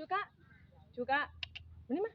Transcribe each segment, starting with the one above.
juga juga ini mah?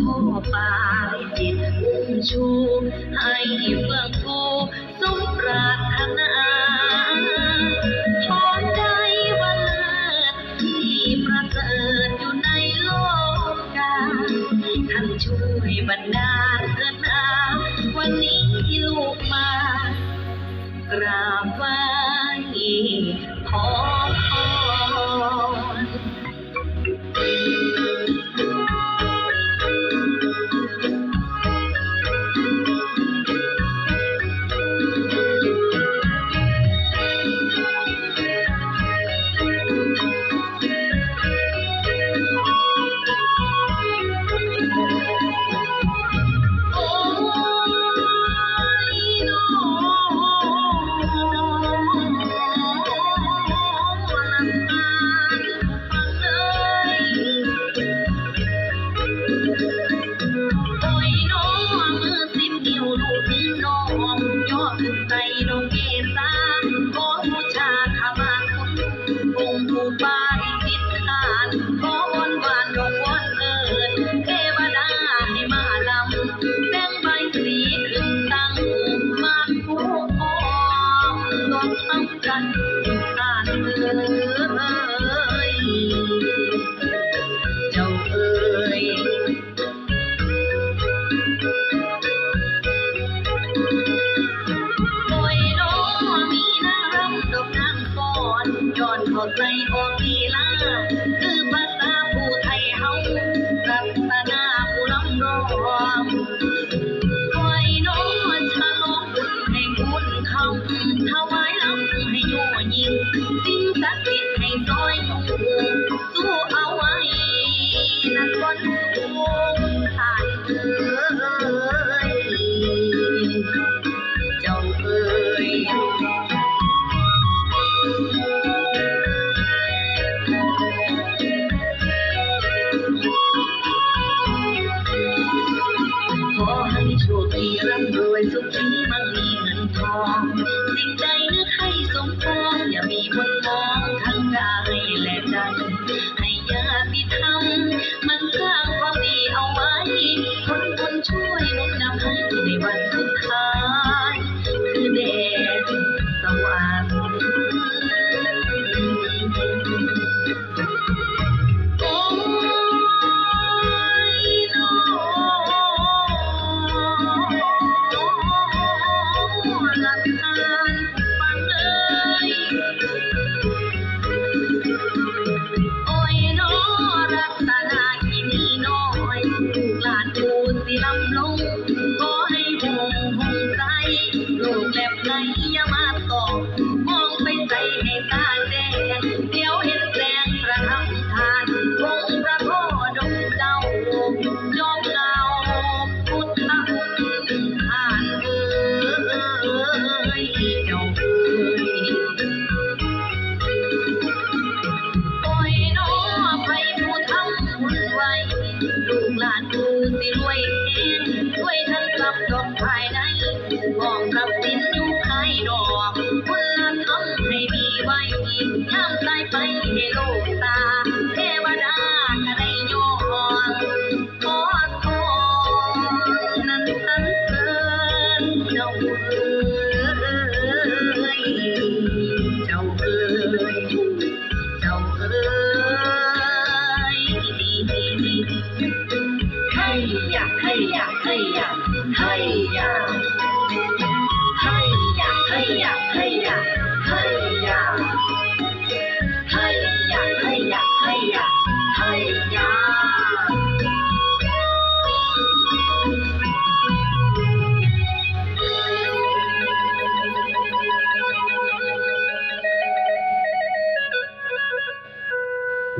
พ่อปาจิตอุ้มชู ให้ฟังฟู 我可以抱你啦。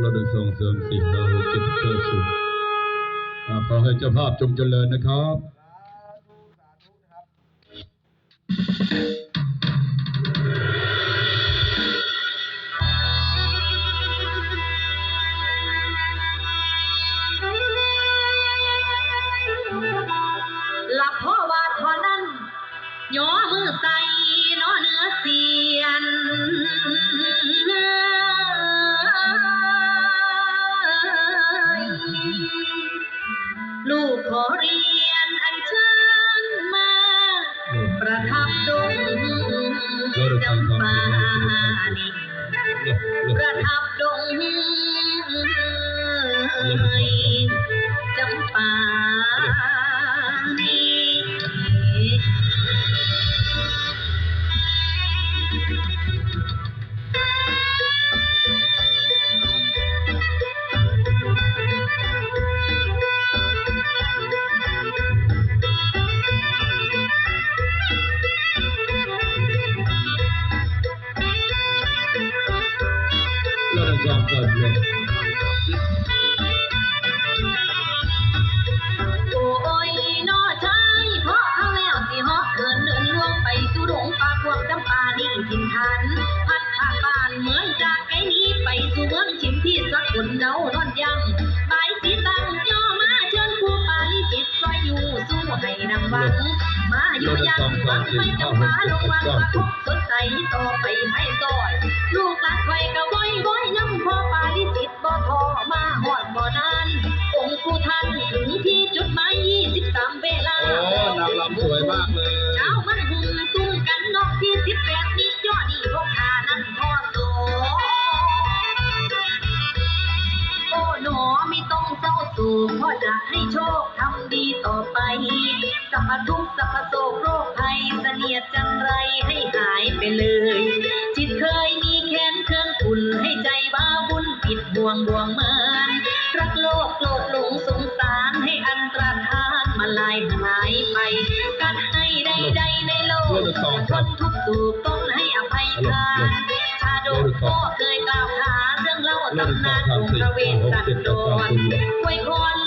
ราได้ส่งเสริมสิ่งเราจิตเกิดสุขขอให้เจ้าภาพจงเจริญนะครับ ให้นำหวัง มาอยู่ยังหวังไม่จำปาลงวังว่าทุกสดใสต่อไปให้ซอย ลูกหลานไข่ก็ว้อยว้อยน้ำพ่อปาลิจิตบ่ทอมาหอดบ่นานองค์ผู้ท่านถึงที่จุดหมาย23เวลาโอ้นางรำสวยมากเลยเช้ามันหุ่มตุ้มกันนอกที่18นี่ยอดนี่พวกขานั้นพอโตโอ้หนอไม่ต้องเศร้าโศกเพราะจะให้โชค ทำดีต่อไป สัพพทุกสัพพโศกโรคภัยเสนียดจันไรให้หายไปเลย จิตเคยมีแค้นเครื่องขุนให้ใจบ้าบุญปิดบ่วงบ่วงเมินรักโลกโกรธหลงสงสารให้อันตรธานมาลายหายไปการให้ใดๆในโลกทนทุกสุขต้องให้อภัยทานชาดกก็เคยกล่าวขาเรื่องเล่าตำนานองค์พระเวสสันดรไว้พร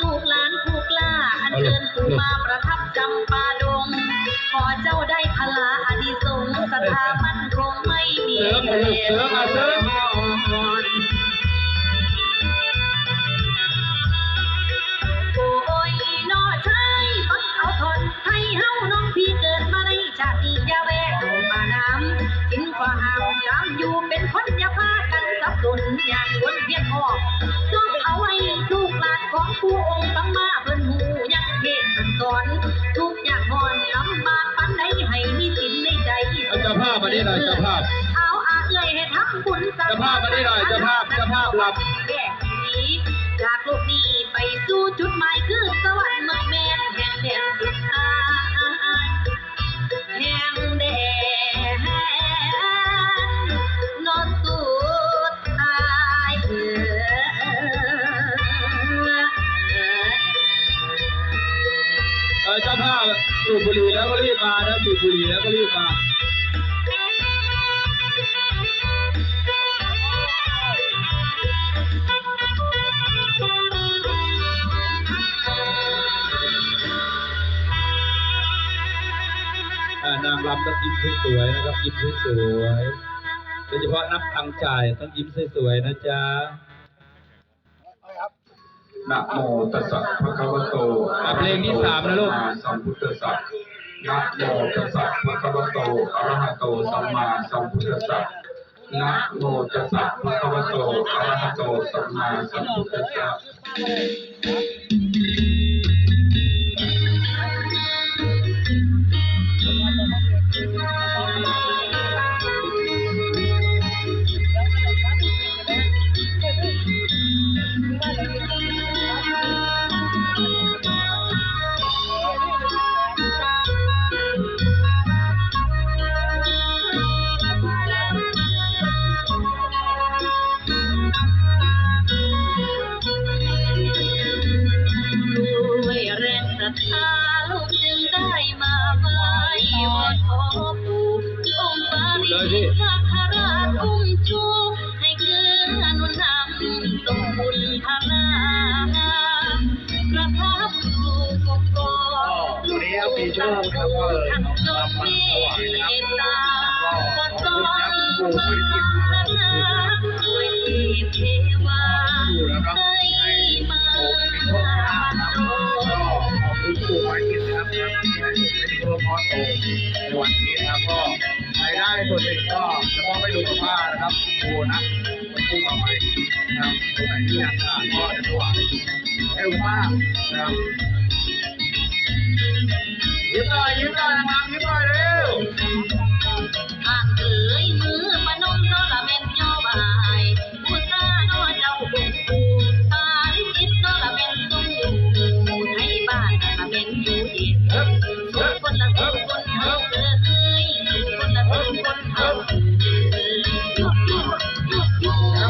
ไม่มีเริมมาลูกเสริมาเสริมโอ้ยนอชายฟังเอาทนให้เฮาน้องพี่เกิดมาในชาตินี้อย่าแวะเข้ามาน้ำกินกว่าหาวจามอยู่เป็นคนอย่าพากันสับสนอย่างวนเวียนออกต้องเอาไว้ลูกหลานของผู้องค์ตั้งมาเพิ่นหูยังเทศน์สอนทุกอย่างอ่อนลำบากปันใดให้มีสินในใจเจ้าภาพมาดิหน่อยเจ้าภาพ จ้าภาพมานี่หน่อยจ้าภาพจ้าภาพหลับแยกนีจากโลกนี้ไปสู่จุดหมายคือสวรรค์เมืองแมนแห่งแดนสุดท้ายแห่งแดนนอนสุดท้ายเออเออเจ้าภาพสูบบุหรี่แล้วก็รีบมานะสูบบุหรี่แล้วก็รีบมาานางรำต้องยิ้มสวยๆนะครับยิ้มสวยๆโดยเฉพาะนับตังค์จ่ายต้องยิ้มสวยๆนะจ๊ะนนะโมตัสสะภะคะวะโตอะเพลงที่สามนะลูก สัมพุทธัสสะนะโมตัสสะภะคะวะโตอะระหะโตสัมมาสัมพุทธัสสะนะโมตัสสะภะคะวะโตอะระหะโตสัมมาสัมพุทธัสสะ เลพี่สักการะอุ้มชูให้เกลือนุนำตงบุญพนาประทับอยู่กบกอวันนี้งครับก็เลยนำมาถวายนะครับก็ขอบคุณ จะมอบให้ลุงกับป้านะครับครูนะครูต่อไปนะครับตรงไหนที่อยากทาดก็จะถวายให้ลุงป้านะครับยิ้มหน่อยยิ้มหน่อยนะครับยิ้มหน่อยเร็ว หากเอ๋ยมือไป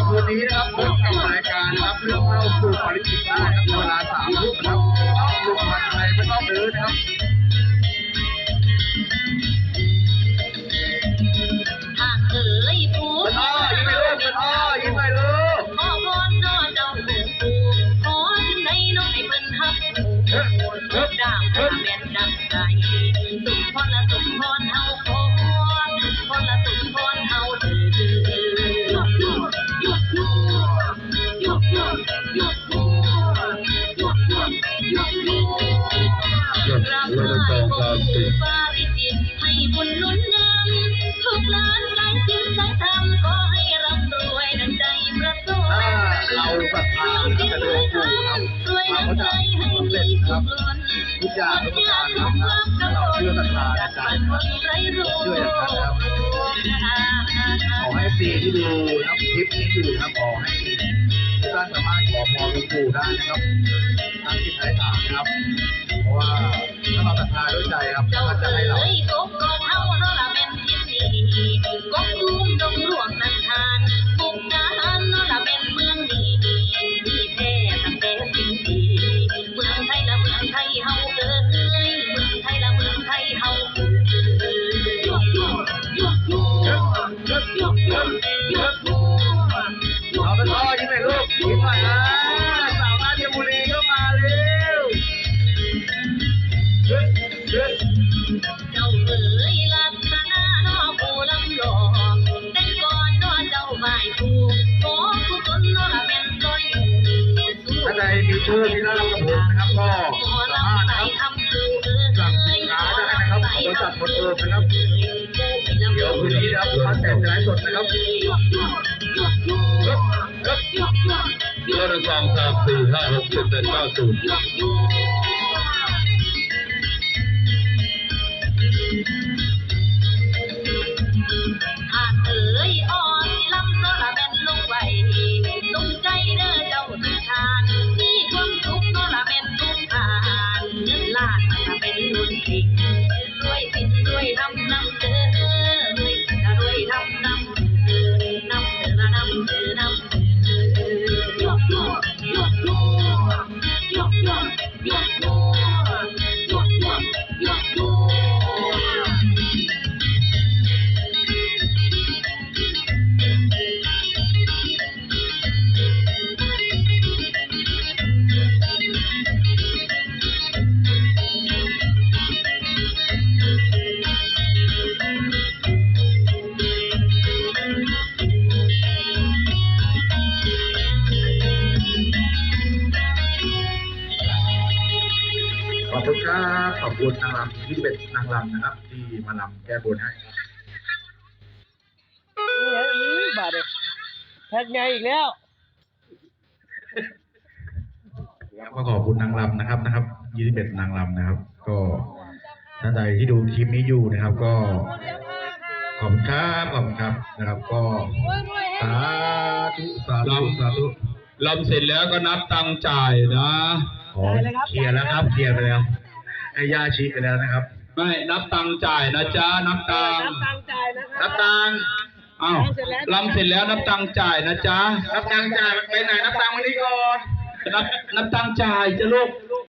ครับวันนี้นะครับพบกับรายการนะครับเรื่องเล่าสู่ปริจิตได้นะครับเวลาสามทุ่มนะครับลูกมันไทยไม่ต้องดื้อนะครับอ่านเอ่ยผู้เป็นอ้อยิ้มไปลูกเป็นอ้อยิ้มไปลูกขอพรโนเจ้าคงปูขอถึงไหนน้องให้เพิ่นฮับหมู่เฮ้ยเฮ้ยด่าง เลยสองสามสี่ปาริจิตให้บุญหนุนนำทุกล้านสายจิตสายธรรมก็ให้ร่ำรวยดังใจประสงค์เราศรัทธาตั้งแต่ตัวปู่นะครับเราก็จะสำเร็จนะครับทุกอย่างทุกการนะครับถ้าเราเชื่อศรัทธาในใจครับเชื่ออย่างนั้นครับขอให้ปีที่ดูรับคลิปนี้อยู่นะครับขอให้ทุกท่านสามารถขอพรหลวงปู่ได้นะครับตั้งจิตอธิษฐานนะครับ Yeah. ดนะครับเดี๋ยวพื้นที่รับความแตกร้ายสดนะครับครับงรับเบอร์สองสามสี่ห้าหกเจ็ดแปดเก้าศูนย์ นนางรำนะครับ ที่มารำแก้บนให้นี่ไงอื้อบาดเลยแพ็กไงอีกแล้ว แล้วก็ขอบคุณนางรำนะครับนะครับยี่สิบเอ็ดนางรำนะครับ ก็ท่านใดที่ดูคลิปนี้อยู่นะครับ ก็ขอบคุณครับขอบคุณครับนะครับ ก็สาธุสาธุสาธุลำเสร็จแล้วก็นับตังค์จ่ายนะ ขอเคลียร์แล้วครับเคลียร์ไปแล้วให้ย่าชี้ไปแล้วนะครับ ไม่นับตังค์จ่ายนะจ๊ะนับตังค์น้ำตังจ่ายนะคนัรับบตังค์อ้าวลำเสร็จแล้วนับตังค์จ่ายนะจ๊ะนับตังค์จ่ายไปไหนนับตังค์วันนี้ก่อนนับนับตังค์จ่ายจะลูก